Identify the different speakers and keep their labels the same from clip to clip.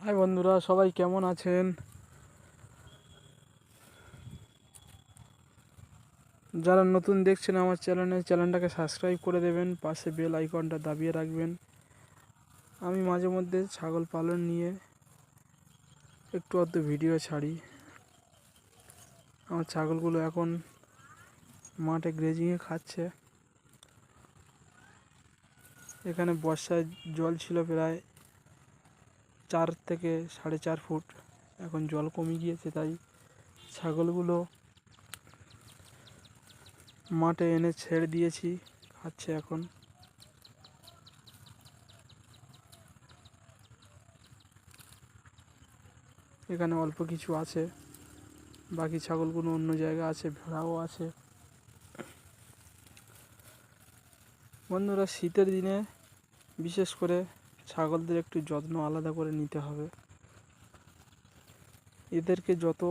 Speaker 1: High বন্ধুরা, সবাই কেমন আছেন? যারা নতুন দেখছেন আমার চ্যানেলে, চ্যানেলটাকে সাবস্ক্রাইব করে দেবেন, পাশে বেল আইকনটা দাবিয়ে রাখবেন। আমি মাঝে মধ্যে ছাগল পালন নিয়ে একটু আধটু ভিডিও ছাড়ি। আমার ছাগলগুলো এখন মাঠে গ্রেজিংয়ে খাচ্ছে। এখানে বর্ষায় জল ছিল প্রায় চার থেকে সাড়ে চার ফুট। এখন জল কমে গিয়েছে, তাই ছাগলগুলো মাঠে এনে ছেড়ে দিয়েছি, খাচ্ছে এখন। এখানে অল্প কিছু আছে, বাকি ছাগলগুলো অন্য জায়গা আছে, ভেড়াও আছে। বন্ধুরা, শীতের দিনে বিশেষ করে ছাগলদের একটু যত্ন আলাদা করে নিতে হবে। এদেরকে যত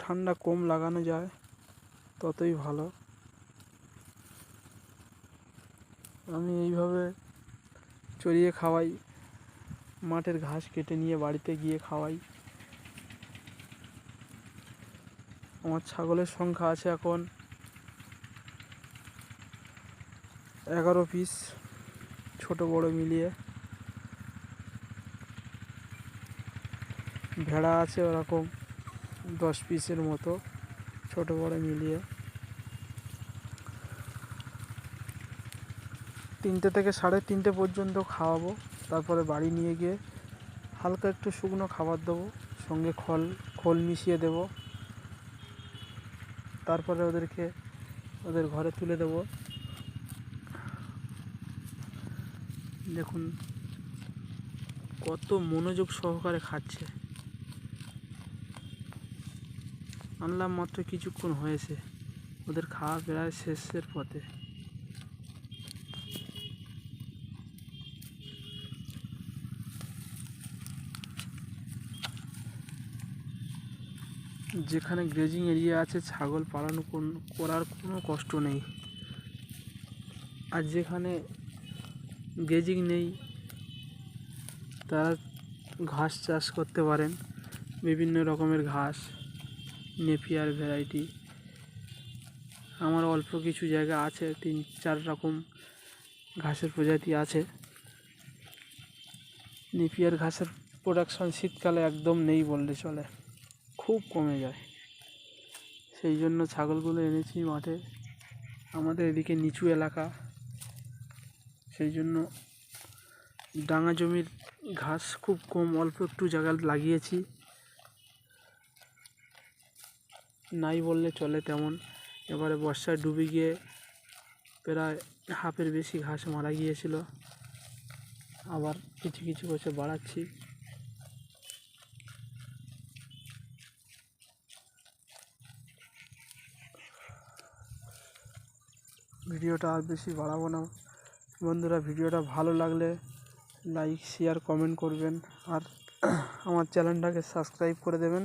Speaker 1: ঠান্ডা কম লাগানো যায়, ততই ভালো। আমি এইভাবে চড়িয়ে খাওয়াই, মাঠের ঘাস কেটে নিয়ে বাড়িতে গিয়ে খাওয়াই। আমার ছাগলের সংখ্যা আছে এখন এগারো পিস ছোট বড় মিলিয়ে। ভেড়া আছে ওরকম দশ পিসের মতো, ছোট বড় মিলিয়ে। তিনটে থেকে সাড়ে তিনটে পর্যন্ত খাওয়াবো, তারপরে বাড়ি নিয়ে গিয়ে হালকা একটু শুকনো খাবার দেবো, সঙ্গে খল, খোল মিশিয়ে দেব। তারপরে ওদেরকে, ওদের ঘরে তুলে দেবো। দেখুন, কত মনোযোগ সহকারে খাচ্ছে। আনলাম মাত্র কিছুক্ষণ হয়েছে। ওদের খাওয়া প্রায় শেষের পথে। যেখানে গ্রেজিং এরিয়া আছে, ছাগল পালন করার কোনো কষ্ট নেই। আর যেখানে গ্রেজিং নেই, তারা ঘাস চাষ করতে পারেন। বিভিন্ন রকমের ঘাস। Napier variety. আমার অল্প কিছু জায়গা আছে, তিন, চার রকম ঘাসের প্রজাতি আছে। নেপিয়ার ঘাসের প্রোডাকশন শীতকালে একদম নেই বললে চলে, খুব কমে যায়। সেই জন্য ছাগলগুলো এনেছি মাঠে। আমাদের এদিকে নিচু এলাকা। সেই জন্য ডাঙা জমির ঘাস খুব কম, অল্প একটু জায়গা লাগিয়েছি। নাই বললে চলে তেমন। এবারে বর্ষায় ডুবে গিয়ে প্রায় হাফের বেশি ঘাস মারা গিয়েছিল। আবার কিছু কিছু করে বাড়াচ্ছি। ভিডিওটা আর বেশি বাড়াবো না। বন্ধুরা, ভিডিওটা ভালো লাগলে লাইক, শেয়ার, কমেন্ট করবেন। আর আমার চ্যানেলটাকে সাবস্ক্রাইব করে দেবেন।